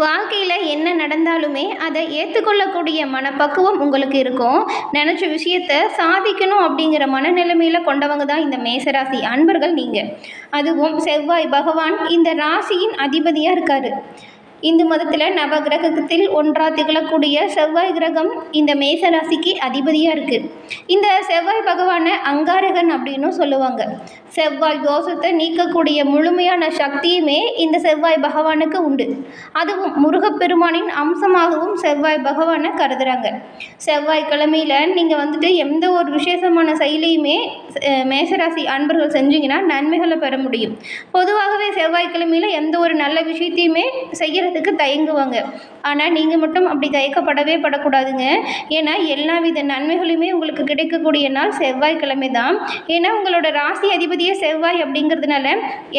வாழ்க்கையில் என்ன நடந்தாலுமே அதை ஏற்றுக்கொள்ளக்கூடிய மனப்பக்குவம் உங்களுக்கு இருக்கும். நினச்ச விஷயத்த சாதிக்கணும் அப்படிங்கிற மனநிலைமையில் கொண்டவங்க தான் இந்த மேசராசி அன்பர்கள் நீங்கள் அதுவும் செவ்வாய் பகவான் இந்த ராசியின் அதிபதியாக இருக்கார். இந்து மதத்தில் நவ கிரகத்தில் ஒன்றா திகழக்கூடிய செவ்வாய் கிரகம் இந்த மேச ராசிக்கு அதிபதியாக இருக்குது இந்த செவ்வாய் பகவானை அங்காரகன் அப்படின்னும் சொல்லுவாங்க. செவ்வாய் தோஷத்தை நீக்கக்கூடிய முழுமையான சக்தியுமே இந்த செவ்வாய் பகவானுக்கு உண்டு. அதுவும் முருகப்பெருமானின் அம்சமாகவும் செவ்வாய் பகவானை கருதுகிறாங்க செவ்வாய்க்கிழமையில் நீங்கள் வந்துட்டு எந்த ஒரு விசேஷமான செயலையுமே அஹ், மேசராசி அன்பர்கள் செஞ்சீங்கன்னா நன்மைகளை பெற முடியும். பொதுவாகவே செவ்வாய்க்கிழமையில் எந்த ஒரு நல்ல விஷயத்தையுமே செய்கிறதுக்கு தயங்குவாங்க. ஆனால் நீங்கள் மட்டும் அப்படி தயக்கப்படவே படக்கூடாதுங்க. ஏன்னா எல்லா வித நன்மைகளுமே உங்களுக்கு கிடைக்கக்கூடிய நாள் செவ்வாய்க்கிழமை தான். ஏன்னா உங்களோட ராசி அதிபதியே செவ்வாய் அப்படிங்கிறதுனால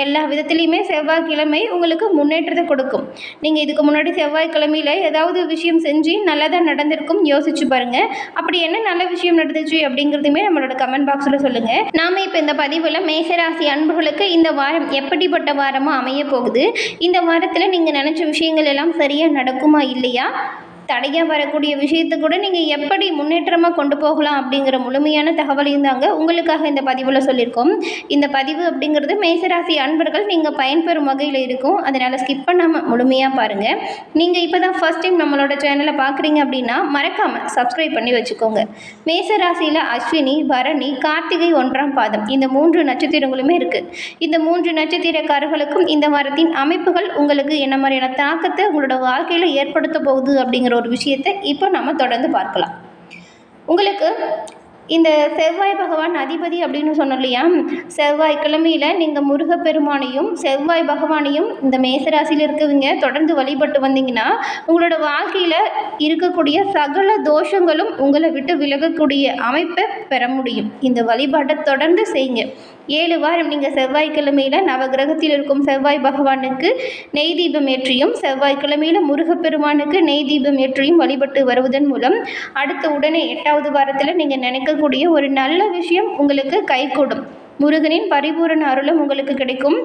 எல்லா விதத்துலேயுமே செவ்வாய்க்கிழமை உங்களுக்கு முன்னேற்றத்தை கொடுக்கும். நீங்கள் இதுக்கு முன்னாடி செவ்வாய்க்கிழமையில் ஏதாவது விஷயம் செஞ்சு நல்லதாக நடந்திருக்கும் யோசிச்சு பாருங்கள் அப்படி என்ன நல்ல விஷயம் நடந்துச்சு அப்படிங்கிறதுமே நம்மளோட கமெண்ட் பாக்ஸில் சொல்லுங்கள் நாம் இப்போ இந்த பதிவில் மேசராசி அன்புகளுக்கு இந்த வாரம் எப்படிப்பட்ட வாரமாக அமைய போகுது? இந்த வாரத்தில் நீங்கள் நினச்ச விஷயங்கள் எல்லாம் சரியாக நடக்குமா இல்லையா? தடையாக வரக்கூடிய விஷயத்தை கூட நீங்கள் எப்படி முன்னேற்றமாக கொண்டு போகலாம் அப்படிங்கிற முழுமையான தகவலையும் தாங்க உங்களுக்காக இந்த பதிவில் சொல்லியிருக்கோம். இந்த பதிவு அப்படிங்கிறது மேசராசி அன்பர்கள் நீங்கள் பயன்பெறும் வகையில் இருக்கும். அதனால் ஸ்கிப் பண்ணாமல் முழுமையாக பாருங்கள் நீங்கள் இப்போ தான் ஃபஸ்ட் டைம் நம்மளோட சேனலை பார்க்குறீங்க அப்படின்னா மறக்காமல் சப்ஸ்கிரைப் பண்ணி வச்சுக்கோங்க. மேசராசியில் அஸ்வினி பரணி கார்த்திகை ஒன்றாம் பாதம். இந்த மூன்று நட்சத்திரங்களுமே இருக்குது இந்த மூன்று நட்சத்திரக்காரர்களுக்கும் இந்த வாரத்தின் அமைப்புகள் உங்களுக்கு என்ன மாதிரியான தாக்கத்தை உங்களோட வாழ்க்கையில் ஏற்படுத்த போகுது அப்படிங்கிற ஒரு விஷயத்தை இப்போ நம்ம தொடர்ந்து பார்க்கலாம். உங்களுக்கு இந்த செவ்வாய் பகவான் அதிபதி அப்படின்னு சொன்னோம் இல்லையா? செவ்வாய் கிழமையில் நீங்கள் முருகப்பெருமானையும் செவ்வாய் பகவானையும் இந்த மேசராசியில் இருக்கவங்க தொடர்ந்து வழிபட்டு வந்தீங்கன்னா உங்களோட வாழ்க்கையில் இருக்கக்கூடிய சகல தோஷங்களும் உங்களை விட்டு விலகக்கூடிய அமைப்பை பெற முடியும். இந்த வழிபாட்டை தொடர்ந்து செய்யுங்க. ஏழு வாரம் நீங்கள் செவ்வாய்க்கிழமையில் நவகிரகத்தில் இருக்கும் செவ்வாய் பகவானுக்கு நெய் தீபம் ஏற்றியும் செவ்வாய்க்கிழமையில் முருகப்பெருமானுக்கு நெய் தீபம் ஏற்றியும் வழிபட்டு வருவதன் மூலம் அடுத்த உடனே எட்டாவது வாரத்தில் நீங்கள் நினைக்கக்கூடிய ஒரு நல்ல விஷயம் உங்களுக்கு கைகூடும். முருகனின் பரிபூரண அருளும் உங்களுக்கு கிடைக்கும்.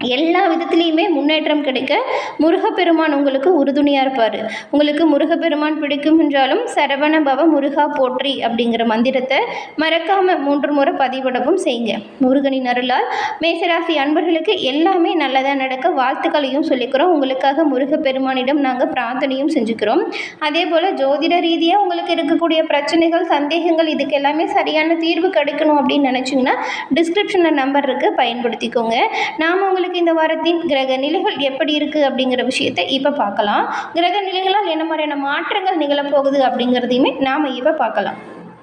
எல்லா விதத்துலேயுமே முன்னேற்றம் கிடைக்க முருகப்பெருமான் உங்களுக்கு உறுதுணையாக இருப்பார். உங்களுக்கு முருகப்பெருமான் பிடிக்கும் என்றாலும் சரவண பவ முருகா போற்றி அப்படிங்கிற மந்திரத்தை மறக்காமல் மூன்று முறை பதிவிடவும் செய்யுங்க. முருகனின் அருளால் மேசராசி அன்பர்களுக்கு எல்லாமே நல்லதாக நடக்க வாழ்த்துக்களையும் சொல்லிக்கிறோம். உங்களுக்காக முருகப்பெருமானிடம் நாங்கள் பிரார்த்தனையும் செஞ்சுக்கிறோம். அதே போல் ஜோதிட ரீதியாக உங்களுக்கு இருக்கக்கூடிய பிரச்சனைகள் சந்தேகங்கள் இதுக்கு எல்லாமே சரியான தீர்வு கிடைக்கணும் அப்படின்னு நினச்சிங்கன்னா டிஸ்கிரிப்ஷனில் நம்பர் இருக்குது பயன்படுத்திக்கோங்க. நாம் உங்களுக்கு இந்த வாரத்தின் கிரக நிலைகள் எப்படி இருக்குது அப்படிங்கிற விஷயத்தை இப்போ பார்க்கலாம். கிரக நிலைகளால் என்ன மாதிரியான மாற்றங்கள் நிகழப்போகுது அப்படிங்கிறதையுமே நாம் இப்போ பார்க்கலாம்.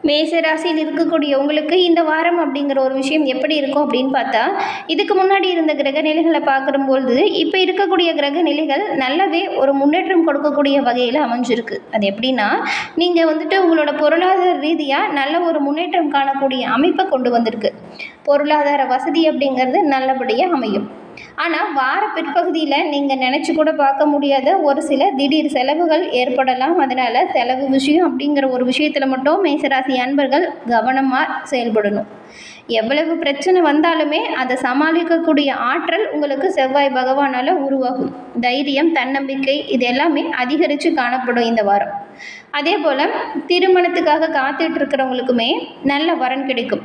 மேசராசியில் இருக்கக்கூடிய உங்களுக்கு இந்த வாரம் அப்படிங்கிற ஒரு விஷயம் எப்படி இருக்கும் அப்படின்னு பார்த்தா இதுக்கு முன்னாடி இருந்த கிரக நிலைகளை பார்க்கும்பொழுது இப்போ இருக்கக்கூடிய கிரக நிலைகள் நல்லாவே ஒரு முன்னேற்றம் கொடுக்கக்கூடிய வகையில் அமைஞ்சிருக்கு. அது எப்படின்னா நீங்கள் வந்துட்டு உங்களோட பொருளாதார ரீதியாக நல்ல ஒரு முன்னேற்றம் காணக்கூடிய அமைப்பை கொண்டு வந்திருக்கு. பொருளாதார வசதி அப்படிங்கிறது நல்லபடியாக அமையும். ஆனால் வார பிற்பகுதியில் நீங்கள் நினச்சி கூட பார்க்க முடியாத ஒரு சில திடீர் செலவுகள் ஏற்படலாம். அதனால் செலவு விஷயம் அப்படிங்கிற ஒரு விஷயத்தில் மட்டும் மேசராசி அன்பர்கள் கவனமாக செயல்படணும். எவ்வளவு பிரச்சனை வந்தாலுமே அதை சமாளிக்கக்கூடிய ஆற்றல் உங்களுக்கு செவ்வாய் பகவானால் உருவாகும். தைரியம் தன்னம்பிக்கை இது எல்லாமே அதிகரித்து காணப்படும் இந்த வாரம். அதே போல் திருமணத்துக்காக காத்துட்டு இருக்கிறவங்களுக்குமே நல்ல வரன் கிடைக்கும்.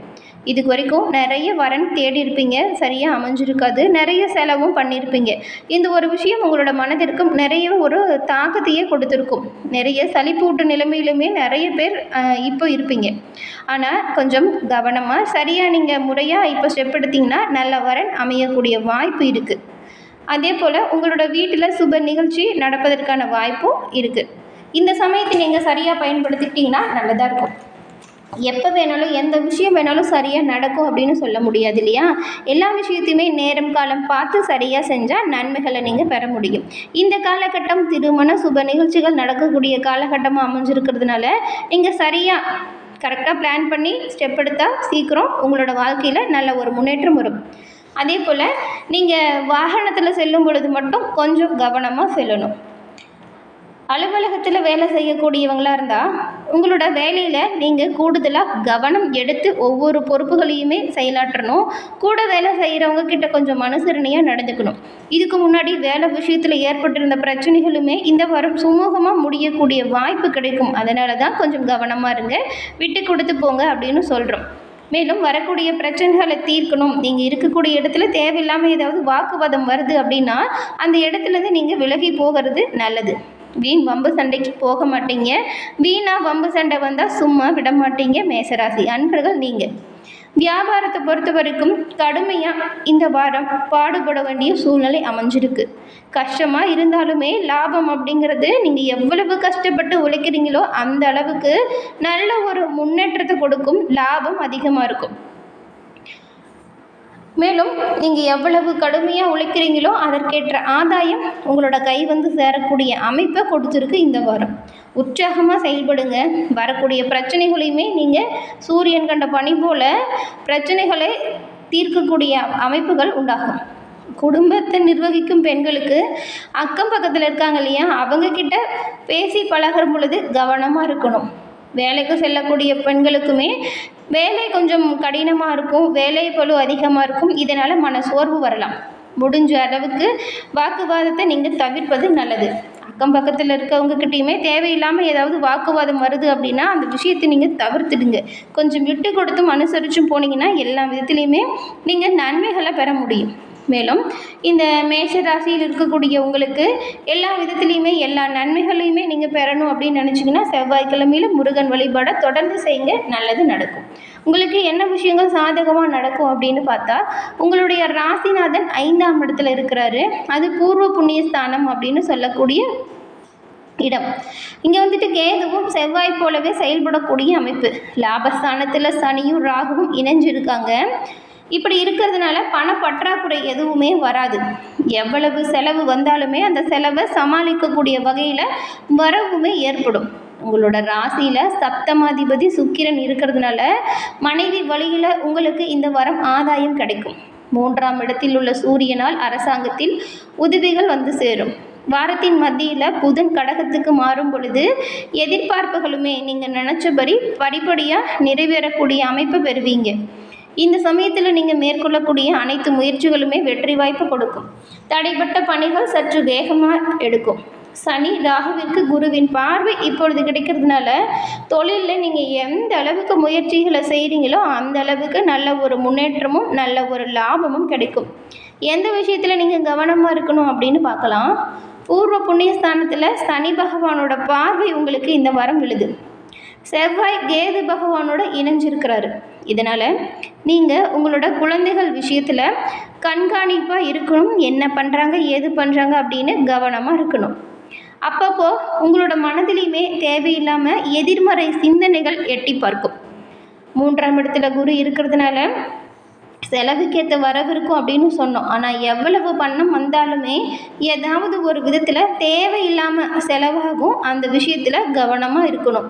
இதுக்கு வரைக்கும் நிறைய வரன் தேடி இருப்பீங்க சரியாக அமைஞ்சிருக்காது. நிறைய செலவும் பண்ணியிருப்பீங்க இந்த ஒரு விஷயம் உங்களோட மனதிற்கும் நிறைய ஒரு தாக்கத்தையே கொடுத்துருக்கும். நிறைய சளிப்பூட்டு நிலைமையிலுமே நிறைய பேர் இப்போ இருப்பீங்க. ஆனால் கொஞ்சம் கவனமாக சரியாக நீங்கள் முறையாக இப்போ ஸ்டெப் எடுத்தீங்கன்னா நல்ல வரன் அமையக்கூடிய வாய்ப்பு இருக்குது அதே போல் உங்களோட வீட்டில் சுப நிகழ்ச்சி நடப்பதற்கான வாய்ப்பும் இருக்குது இந்த சமயத்தை நீங்கள் சரியாக பயன்படுத்திக்கிட்டிங்கன்னா நல்லதாக இருக்கும். எப்போ வேணாலும் எந்த விஷயம் வேணாலும் சரியாக நடக்கும் அப்படின்னு சொல்ல முடியாது இல்லையா? எல்லா விஷயத்தையுமே நேரம் காலம் பார்த்து சரியாக செஞ்சால் நன்மைகளை நீங்கள் பெற முடியும். இந்த காலகட்டம் திருமண சுப நிகழ்ச்சிகள் நடக்கக்கூடிய காலகட்டமாக அமைஞ்சிருக்கிறதுனால நீங்கள் சரியாக கரெக்டாக பிளான் பண்ணி ஸ்டெப் எடுத்தால் சீக்கிரம் உங்களோட வாழ்க்கையில் நல்ல ஒரு முன்னேற்றம் வரும். அதே போல் நீங்கள் வாகனத்தில் செல்லும் பொழுது மட்டும் கொஞ்சம் கவனமாக செல்லணும். அலுவலகத்தில் வேலை செய்யக்கூடியவங்களாக இருந்தால் உங்களோட வேலையில் நீங்கள் கூடுதலாக கவனம் எடுத்து ஒவ்வொரு பொறுப்புகளையுமே செயலாற்றணும். கூட வேலை செய்கிறவங்க கிட்ட கொஞ்சம் மனுசரணையாக நடந்துக்கணும். இதுக்கு முன்னாடி வேலை விஷயத்தில் ஏற்பட்டிருந்த பிரச்சனைகளுமே இந்த வாரம் சுமூகமாக முடியக்கூடிய வாய்ப்பு கிடைக்கும். அதனால தான் கொஞ்சம் கவனமாக இருங்க. விட்டு கொடுத்து போங்க அப்படின்னு சொல்கிறோம் மேலும் வரக்கூடிய பிரச்சனைகளை தீர்க்கணும். நீங்கள் இருக்கக்கூடிய இடத்துல தேவையில்லாமல் ஏதாவது வாக்குவாதம் வருது அப்படின்னா அந்த இடத்துலேருந்து நீங்கள் விலகி போகிறது நல்லது. வீண் வம்பு சண்டைக்கு போக மாட்டீங்க. வீணா வம்பு சண்டை வந்தால் சும்மா விட மாட்டீங்க மேசராசி. அன்பர்கள் நீங்கள் வியாபாரத்தை பொறுத்த வரைக்கும் கடுமையாக இந்த வாரம் பாடுபட வேண்டிய சூழ்நிலை அமைஞ்சிருக்கு. கஷ்டமாக இருந்தாலுமே லாபம் அப்படிங்கிறது நீங்கள் எவ்வளவு கஷ்டப்பட்டு உழைக்கிறீங்களோ அந்த அளவுக்கு நல்ல ஒரு முன்னேற்றத்தை கொடுக்கும். லாபம் அதிகமாக இருக்கும். மேலும் நீங்கள் எவ்வளவு கடுமையாக உழைக்கிறீங்களோ அதற்கேற்ற ஆதாயம் உங்களோட கை வந்து சேரக்கூடிய அமைப்பை கொடுத்துருக்கு இந்த வாரம். உற்சாகமாக செயல்படுங்க. வரக்கூடிய பிரச்சனைகளையுமே நீங்கள் சூரியன் கண்ட பணி போல் பிரச்சனைகளை தீர்க்கக்கூடிய அமைப்புகள் உண்டாகும். குடும்பத்தை நிர்வகிக்கும் பெண்களுக்கு அக்கம் பக்கத்தில் இருக்காங்க இல்லையா? அவங்கக்கிட்ட பேசி பழகிற பொழுது கவனமாக இருக்கணும். வேலைக்கு செல்லக்கூடிய பெண்களுக்குமே வேலை கொஞ்சம் கடினமாக இருக்கும் வேலை பழு அதிகமாக இருக்கும் இதனால் மன சோர்வு வரலாம். முடிஞ்ச அளவுக்கு வாக்குவாதத்தை நீங்கள் தவிர்ப்பது நல்லது. அக்கம் பக்கத்தில் இருக்கவங்கக்கிட்டேயுமே தேவையில்லாமல் ஏதாவது வாக்குவாதம் வருது அப்படின்னா அந்த விஷயத்தை நீங்கள் தவிர்த்துடுங்க. கொஞ்சம் விட்டு கொடுத்தும் அனுசரிச்சும் போனீங்கன்னா எல்லா விதத்துலேயுமே நீங்கள் நன்மைகளை பெற முடியும். மேலும் இந்த மேஷ ராசியில் இருக்கக்கூடிய உங்களுக்கு எல்லா விதத்துலேயுமே எல்லா நன்மைகளையுமே நீங்கள் பெறணும் அப்படின்னு நினச்சிங்கன்னா செவ்வாய்க்கிழமையில் முருகன் வழிபாடை தொடர்ந்து செய்யுங்க. நல்லது நடக்கும். உங்களுக்கு என்ன விஷயங்கள் சாதகமாக நடக்கும் அப்படின்னு பார்த்தா உங்களுடைய ராசிநாதன் ஐந்தாம் இடத்துல இருக்கிறாரு. அது பூர்வ புண்ணியஸ்தானம் அப்படின்னு சொல்லக்கூடிய இடம். இங்கே வந்துட்டு கேதுவும் செவ்வாய் போலவே செயல்படக்கூடிய அமைப்பு. லாபஸ்தானத்தில் சனியும் ராகுவும் இணைஞ்சிருக்காங்க. இப்படி இருக்கிறதுனால பண பற்றாக்குறை எதுவுமே வராது. எவ்வளவு செலவு வந்தாலுமே அந்த செலவை சமாளிக்கக்கூடிய வகையில் வரவுமே ஏற்படும். உங்களோட ராசியில் சப்தமாதிபதி சுக்கிரன் இருக்கிறதுனால மனைவி வழியில் உங்களுக்கு இந்த வாரம் ஆதாயம் கிடைக்கும். மூன்றாம் இடத்தில் உள்ள சூரியனால் அரசாங்கத்தில் உதவிகள் வந்து சேரும். வாரத்தின் மத்தியில் புதன் கடகத்துக்கு மாறும் பொழுது எதிர்பார்ப்புகளுமே நீங்கள் நினச்சபடி படிப்படியாக நிறைவேறக்கூடிய அமைப்பை பெறுவீங்க. இந்த சமயத்தில் நீங்கள் மேற்கொள்ளக்கூடிய அனைத்து முயற்சிகளுமே வெற்றி வாய்ப்பு கொடுக்கும். தடைப்பட்ட பணிகள் சற்று வேகமாக எடுக்கும். சனி ராகுவிற்கு குருவின் பார்வை இப்பொழுது கிடைக்கிறதுனால தொழிலில் நீங்கள் எந்த அளவுக்கு முயற்சிகளை செய்கிறீங்களோ அந்த அளவுக்கு நல்ல ஒரு முன்னேற்றமும் நல்ல ஒரு லாபமும் கிடைக்கும். எந்த விஷயத்தில் நீங்கள் கவனமாக இருக்கணும் அப்படின்னு பார்க்கலாம். பூர்வ புண்ணியஸ்தானத்தில் சனி பகவானோட பார்வை உங்களுக்கு இந்த வாரம் விழுது. செவ்வாய் கேது பகவானோட இணைஞ்சிருக்கிறாரு. இதனால் நீங்கள் உங்களோட குழந்தைகள் விஷயத்தில் கண்காணிப்பாக இருக்கணும். என்ன பண்ணுறாங்க ஏது பண்ணுறாங்க அப்படின்னு கவனமாக இருக்கணும். அப்பப்போ உங்களோட மனதிலையுமே தேவையில்லாமல் எதிர்மறை சிந்தனைகள் எட்டி பார்க்கும். மூன்றாம் இடத்துல குரு இருக்கிறதுனால செலவுக்கேற்ற வரவு இருக்கும் அப்படின்னு சொன்னோம். ஆனால் எவ்வளவு பணம் வந்தாலுமே ஏதாவது ஒரு விதத்தில் தேவையில்லாமல் செலவாகும். அந்த விஷயத்தில் கவனமாக இருக்கணும்.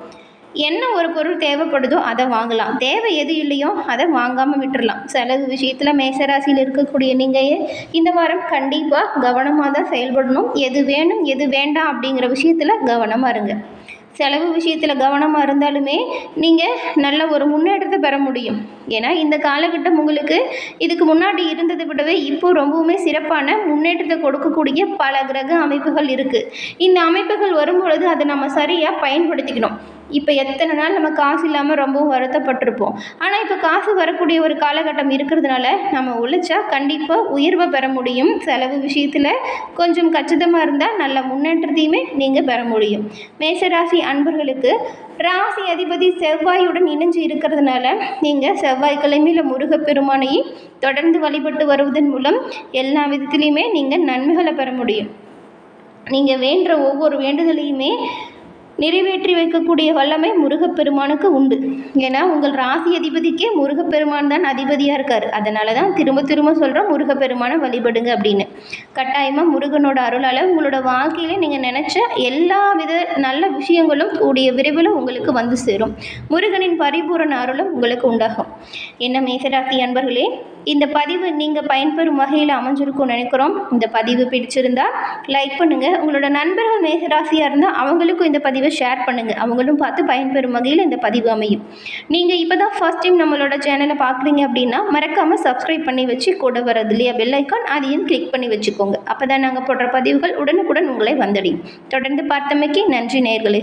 என்ன ஒரு பொருள் தேவைப்படுதோ அதை வாங்கலாம். தேவை எது இல்லையோ அதை வாங்காமல் விட்டுடலாம் செலவு விஷயத்தில் மேசராசியில் இருக்கக்கூடிய நீங்கள் இந்த வாரம் கண்டிப்பாக கவனமாக தான் செயல்படணும். எது வேணும் எது வேண்டாம் அப்படிங்கிற விஷயத்தில் கவனமாக இருங்க. செலவு விஷயத்தில் கவனமாக இருந்தாலுமே நீங்கள் நல்ல ஒரு முன்னேற்றத்தை பெற முடியும். ஏன்னா இந்த காலகட்டம் உங்களுக்கு இதுக்கு முன்னாடி இருந்ததை விடவே இப்போ ரொம்பவுமே சிறப்பான முன்னேற்றத்தை கொடுக்கக்கூடிய பல கிரக அமைப்புகள் இருக்குது இந்த அமைப்புகள் வரும்பொழுது அதை நம்ம சரியாக பயன்படுத்திக்கணும். இப்போ எத்தனை நாள் நம்ம காசு இல்லாமல் ரொம்பவும் வருத்தப்பட்டிருப்போம். ஆனால் இப்போ காசு வரக்கூடிய ஒரு காலகட்டம் இருக்கிறதுனால நம்ம உழைச்சா கண்டிப்பாக உயர்வை பெற முடியும். செலவு விஷயத்தில் கொஞ்சம் கச்சிதமாக இருந்தால் நல்ல முன்னேற்றத்தையுமே நீங்கள் பெற முடியும். மேசராசி அன்பர்களுக்கு ராசி அதிபதி செவ்வாயுடன் இணைஞ்சு இருக்கிறதுனால நீங்கள் செவ்வாய்க்கிழமையில் முருகப்பெருமானையை தொடர்ந்து வழிபட்டு வருவதன் மூலம் எல்லா விதத்துலேயுமே நீங்கள் நன்மைகளை பெற முடியும். நீங்கள் வேண்டுற ஒவ்வொரு வேண்டுதலையுமே நிறைவேற்றி வைக்கக்கூடிய வல்லமை முருகப்பெருமானுக்கு உண்டு. ஏன்னா உங்கள் ராசி அதிபதிக்கே முருகப்பெருமான் தான் அதிபதியாக இருக்கார். அதனால தான் திரும்ப திரும்ப சொல்கிறோம் முருகப்பெருமானை வழிபடுங்க அப்படின்னு. கட்டாயமாக முருகனோட அருளால் உங்களோட வாழ்க்கையில நீங்கள் நினச்ச எல்லா வித நல்ல விஷயங்களும் கூடிய விரைவில் உங்களுக்கு வந்து சேரும். முருகனின் பரிபூரண அருளும் உங்களுக்கு உண்டாகும். என்ன மேசராசி அன்பர்களே இந்த பதிவு நீங்கள் பயன்பெறும் வகையில் அமைஞ்சிருக்கும்னு நினைக்கிறோம். இந்த பதிவு பிடிச்சிருந்தா லைக் பண்ணுங்கள் உங்களோட நண்பர்கள் மேகராசியாக இருந்தால் அவங்களுக்கும் இந்த பதிவை ஷேர் பண்ணுங்கள் அவங்களும் பார்த்து பயன்பெறும் வகையில் இந்த பதிவு அமையும். நீங்கள் இப்போ தான் ஃபர்ஸ்ட் டைம் நம்மளோட சேனலை பார்க்குறீங்க அப்படின்னா மறக்காமல் சப்ஸ்கிரைப் பண்ணி வச்சு கூட வரது இல்லையா? பெல் ஐக்கான் அதையும் கிளிக் பண்ணி வச்சுக்கோங்க. அப்போ தான் நாங்கள் போடுற பதிவுகள் உடனுக்குடன் உங்களை வந்தடையும். தொடர்ந்து பார்த்தமைக்கு நன்றி நேர்களே.